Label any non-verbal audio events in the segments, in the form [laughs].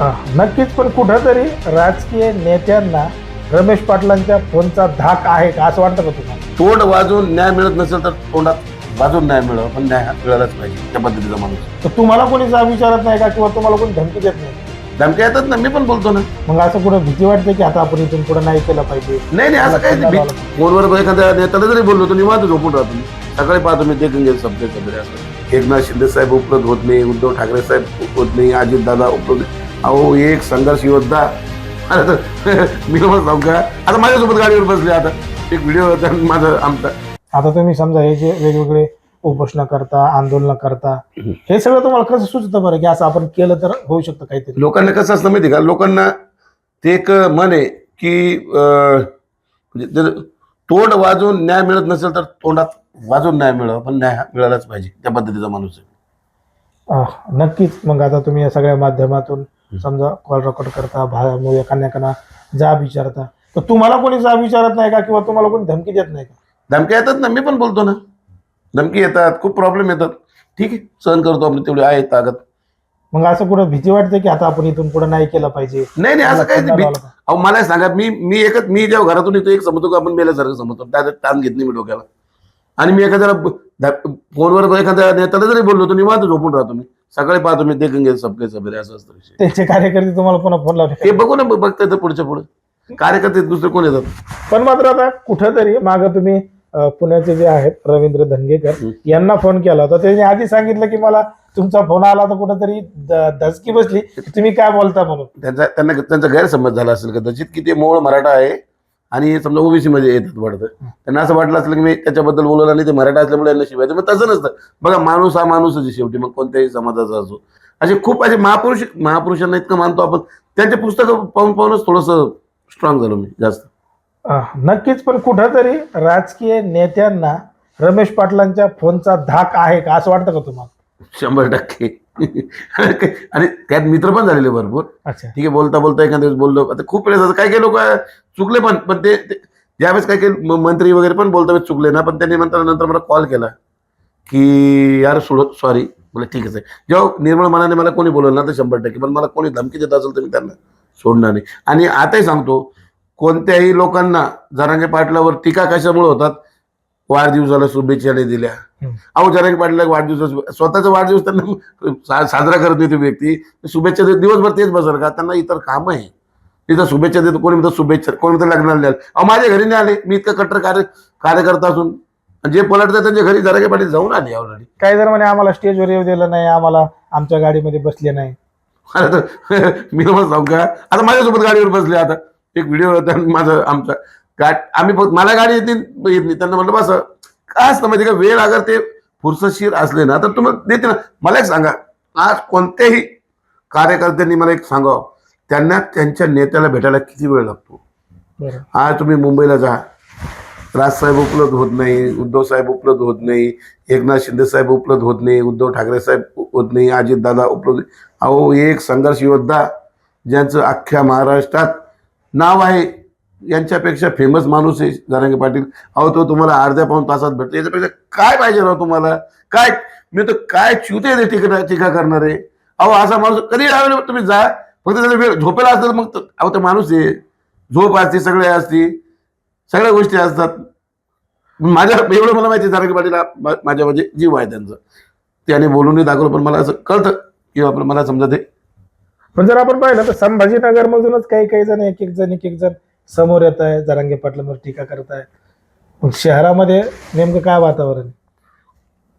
नक्कीच पण कुठंतरी राजकीय नेत्यांना रमेश पाटलांच्या फोनचा धाक आहे का असं वाटतं का तुम्हाला? तोंड वाजून न्याय मिळत नसेल तर तोंडात वाजून न्याय मिळव पण न्याय हा मिळालाच पाहिजे त्या पद्धतीचा माणूस. तर तुम्हाला कोणी जा विचारत नाही का किंवा तुम्हाला कोणी धमकी देत नाही? धमक्या येतात ना मी पण बोलतो ना. मग असं कुठं भीती वाटते की आता आपण इथून पुढे नाही केलं पाहिजे? नाही नाही असं काही नाही. फोनवर एखाद्या नेत्याला जरी बोललो तर निवांत झोपून राहतो मी. सकाळी पाहतो मी देखील गेले सब्जेक्ट वगैरे असं. एकनाथ शिंदे साहेब उपलब्ध होत नाही उद्धव ठाकरे साहेब होत नाही अजित दादा उपलब्ध अहो एक संघर्ष योद्धा. [laughs] मी सांगू का? आता माझ्यासोबत गाडीवर बसले आता. एक व्हिडिओ होता माझा आमचा. आता तुम्ही समजा हे जे वेगवेगळे उपोषण करता आंदोलन करता हे सगळं तुम्हाला कसं सुचतं बरं की असं आपण केलं तर होऊ शकतं काहीतरी? लोकांना कसं असतं माहिती का? लोकांना ते एक मन आहे की अं, म्हणजे जर तोंड वाजून न्याय मिळत नसेल तर तोंडात वाजून न्याय मिळव पण न्याय हा मिळालाच पाहिजे त्या पद्धतीचा माणूस आहे नक्कीच. मग आता तुम्ही या सगळ्या माध्यमातून समजा कॉल रेकॉर्ड करता भा एखाद्याकडनं जाब विचारता. तर तुम्हाला कोणी जाब विचारत नाही का? किंवा तुम्हाला कोणी धमकी देत नाही का? धमक्या येतात ना मी पण बोलतो ना. धमकी येतात खूप प्रॉब्लेम येतात. ठीक आहे सहन करतो आपली तेवढी आहे ताकद. मग असं कुठं भीती वाटते की आता आपण इथून पुढे नाही केलं पाहिजे? नाही नाही असं काही अहो मला सांगा मी मी एकच मी जेव्हा घरातून येतो एक समजतो का आपण मेल्यासारखं समजतो. त्यात ताण घेत नाही मी डोक्याला. आणि मी एखाद्याला फोनवर एखाद्या नेत्याला जरी बोललो तर निवांत झोपून राहतो मी. सकाळी पाहतो मी देखील गेले सबके सबरे असं असतं विषय. त्यांचे कार्यकर्ते तुम्हाला पुन्हा फोन लावले. बघू ना ब- बघता येतं पुढच्या पुढे. कार्यकर्ते दुसरे कोण येतात? पण मात्र आता कुठंतरी मागं तुम्ही अं, पुण्याचे जे आहेत रवींद्र धनगेकर हं. यांना फोन केला होता. त्यांनी आधी सांगितलं की मला तुमचा फोन आला तर कुठंतरी धसकी बसली. की तुम्ही काय बोलता म्हणून? त्यांचा त्यांना त्यांचा गैरसमज झाला असेल कदाचित की ते मूळ मराठा आहे. आणि समजा ओबीसी मध्ये येतात वाटतं. त्यांना असं वाटलं असेल की मी त्याच्याबद्दल बोलवलं नाही ते मराठा असल्यामुळे यांना शिवायचं. मग तसं नसतं. बघा माणूस हा माणूसच शेवटी. मग कोणत्याही समाजाचा असो. असे खूप असे महापुरुष महापुरुषांना इतकं मानतो आपण. त्यांचे पुस्तकं पाहून पाहूनच थोडंसं स्ट्रॉंग झालो मी जास्त. नक्कीच पण कुठंतरी राजकीय नेत्यांना रमेश पाटलांच्या फोनचा धाक आहे का? असं वाटतं का तुम्हाला? शंभर टक्के. [laughs] आणि त्यात मित्र पण झालेले भरपूर. अच्छा. ठीक आहे बोलता बोलता एखाद्या वेळेस बोललो. आता खूप वेळेस असं काही काही लोक चुकले पण पण ते ज्यावेळेस काही काही मंत्री वगैरे पण बोलता वेळेस चुकले ना पण त्यांनी नंतर नंतर मला कॉल केला की यार सोड सॉरी मला ठीकच आहे जेव्हा निर्मळ मनाने मला कोणी बोलवलं ना तर शंभर टक्के. पण मला कोणी धमकी देत असेल तर मी त्यांना सोडणार नाही. आणि आताही सांगतो कोणत्याही लोकांना जरांगे पाटलावर टीका कशामुळे होतात वाढदिवसाला शुभेच्छा नाही दिल्या. अहो जरांगे पाटला वाढदिवस स्वतःचा वाढदिवस त्यांना साजरा करत नाही ती व्यक्ती. शुभेच्छा देत दिवसभर तेच बसर का? त्यांना इतर काम आहे. तिथं शुभेच्छा देतो कोणी म्हणतं शुभेच्छा कोणी म्हणतं लग्नाला द्याल अहो माझ्या घरी नाही आले. मी इतकं कट्टर कार्य कार्यकर्ता असून. जे पलटतात त्यांच्या घरी जरांगे पाटील जाऊन आले ऑलरेडी काही जर म्हणे आम्हाला स्टेजवर येऊ दिलं नाही. आम्हाला आमच्या गाडीमध्ये बसले नाही. [laughs] तर मी तुम्हाला सांगू का? आता माझ्यासोबत गाडीवर बसले आता. एक व्हिडिओ होता माझं आमचा. गा आम्ही मला गाडी येत नाही येत नाही. त्यांना म्हटलं बस काय असतं माहिती का? वेळ अगर ते फुरसतशीर असले ना तर तुम्हाला देते ना. मला एक सांगा आज कोणत्याही कार्यकर्त्यांनी मला एक सांगावं. त्यांना त्यांच्या नेत्याला भेटायला किती वेळ लागतो? आज तुम्ही मुंबईला जा. राजसाहेब उपलब्ध होत नाही उद्धव साहेब उपलब्ध होत नाही एकनाथ शिंदे साहेब उपलब्ध होत नाही उद्धव ठाकरे साहेब होत नाही अजित दादा उपलब्ध अहो एक संघर्ष योद्धा ज्यांचं अख्ख्या महाराष्ट्रात नाव आहे यांच्यापेक्षा फेमस माणूस आहे जारंगे पाटील. अहो तो तुम्हाला अर्ध्या पाऊन तासात भेटतो. याच्यापेक्षा काय पाहिजे राव तुम्हाला? काय मी तर काय च्युते ते टीका टीका करणार आहे? अहो असा माणूस कधी अवेलेबल तुम्ही जा. फक्त त्याचा वेळ झोपेला असतात मग अहो तो माणूस आहे. झोप असते सगळे असते. सगळ्या गोष्टी असतात. माझ्या एवढं मला माहिती आहे, पाटील माझ्या म्हणजे जीव आहे त्यांचं. त्याने बोलूनही दाखवलं पण मला असं कळतं की आपलं मला समजा ते पण जर आपण पाहिलं तर संभाजीनगर मधूनच काही काही जण एक एक जण एक एक जण समोर येत आहे जरांगे पाटलांवर टीका करत आहे. मग शहरामध्ये नेमकं काय वातावरण आहे?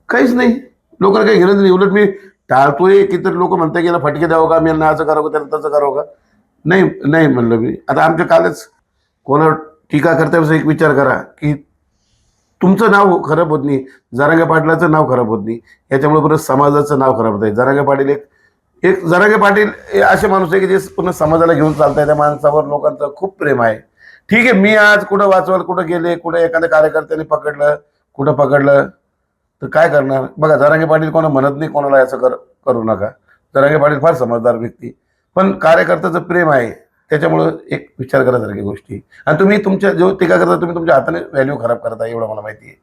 काहीच नाही. लोकांना काही घेणं नाही उलट मी टाळतोय की तर लोक म्हणतात की याला फटके द्यावं का? मी यांना असं करावं का? तसं करावं का? नाही नाही म्हणलं मी. आता आमच्या कालच कोणावर टीका करता एक विचार करा की तुमचं नाव खराब होत नाही. जरांगे पाटलाचं नाव खराब होत नाही. याच्यामुळे परत समाजाचं नाव खराब होत आहे. जरांगे पाटील एक एक जरागे पाटील हे असे माणूस आहे की जे पूर्ण समाजाला घेऊन चालतंय. त्या माणसावर लोकांचं खूप प्रेम आहे. ठीक आहे मी आज कुठं वाचवाल कुठं गेले कुठं एखाद्या कार्यकर्त्याने पकडलं कुठं पकडलं तर काय करणार? बघा जरांगे पाटील कोणा म्हणत नाही कोणाला असं कर करू नका. जरांगे पाटील फार समजदार व्यक्ती. पण कार्यकर्त्याचं प्रेम आहे. त्याच्यामुळं एक विचार करासारखी गोष्टी आणि तुम्ही तुमच्या जो टीका करता तुम्ही तुमच्या हाताने व्हॅल्यू खराब करता एवढं मला माहिती आहे.